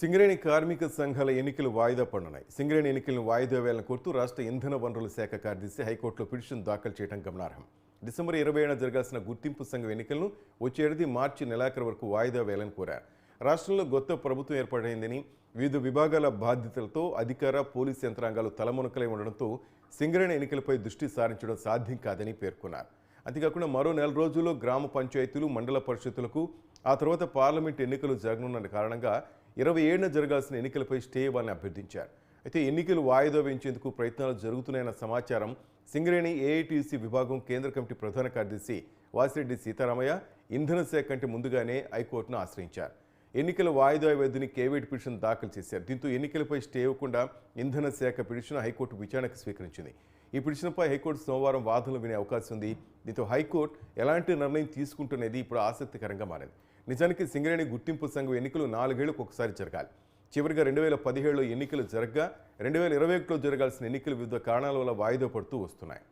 సింగరేణి కార్మిక సంఘాల ఎన్నికలు వాయిదా పడనున్నాయి. సింగరేణి ఎన్నికలను వాయిదా వేయాలని కోరుతూ రాష్ట్ర ఇంధన వనరుల శాఖ కార్యదర్శి హైకోర్టులో పిటిషన్ దాఖలు చేయడం గమనార్హం. డిసెంబర్ ఇరవై ఏడున జరగాల్సిన గుర్తింపు సంఘం ఎన్నికలను వచ్చే ఏడాది మార్చి నెలాఖరు వరకు వాయిదా వేయాలని కోరారు. రాష్ట్రంలో కొత్త ప్రభుత్వం ఏర్పాటైందని వివిధ విభాగాల బాధ్యతలతో అధికార పోలీసు యంత్రాంగాలు తలమునకలై ఉండడంతో సింగరేణి ఎన్నికలపై దృష్టి సారించడం సాధ్యం కాదని పేర్కొన్నారు. అంతేకాకుండా మరో నెల రోజుల్లో గ్రామ పంచాయతీలు మండల పరిషత్తులకు ఆ తర్వాత పార్లమెంట్ ఎన్నికలు జరగనున్న కారణంగా ఇరవై ఏడున జరగాల్సిన ఎన్నికలపై స్టే ఇవ్వాలని అభ్యర్థించారు. అయితే ఎన్నికలు వాయిదా వేయించేందుకు ప్రయత్నాలు జరుగుతున్నాయన్న సమాచారం సింగరేణి ఏఐటీసీ విభాగం కేంద్ర కమిటీ ప్రధాన కార్యదర్శి వాసిరెడ్డి సీతారామయ్య ఇంధన శాఖ కంటే ముందుగానే హైకోర్టును ఆశ్రయించారు. ఎన్నికల వాయిదా వ్యధిని కేవేట్ పిటిషన్ దాఖలు చేశారు. దీంతో ఎన్నికలపై స్టే ఇవ్వకుండా ఇంధన శాఖ పిటిషన్ హైకోర్టు విచారణకు స్వీకరించింది. ఈ పిటిషన్పై హైకోర్టు సోమవారం వాదనలు వినే అవకాశం ఉంది. దీంతో హైకోర్టు ఎలాంటి నిర్ణయం తీసుకుంటున్నది ఇప్పుడు ఆసక్తికరంగా మారింది. నిజానికి సింగరేణి గుర్తింపు సంఘం ఎన్నికలు నాలుగేళ్ళకు ఒకసారి జరగాలి. చివరిగా రెండు వేల పదిహేడులో ఎన్నికలు జరగగా రెండు వేల ఇరవై ఒకటిలో జరగాల్సిన ఎన్నికలు వివిధ కారణాల వల్ల వాయిదా పడుతూ వస్తున్నాయి.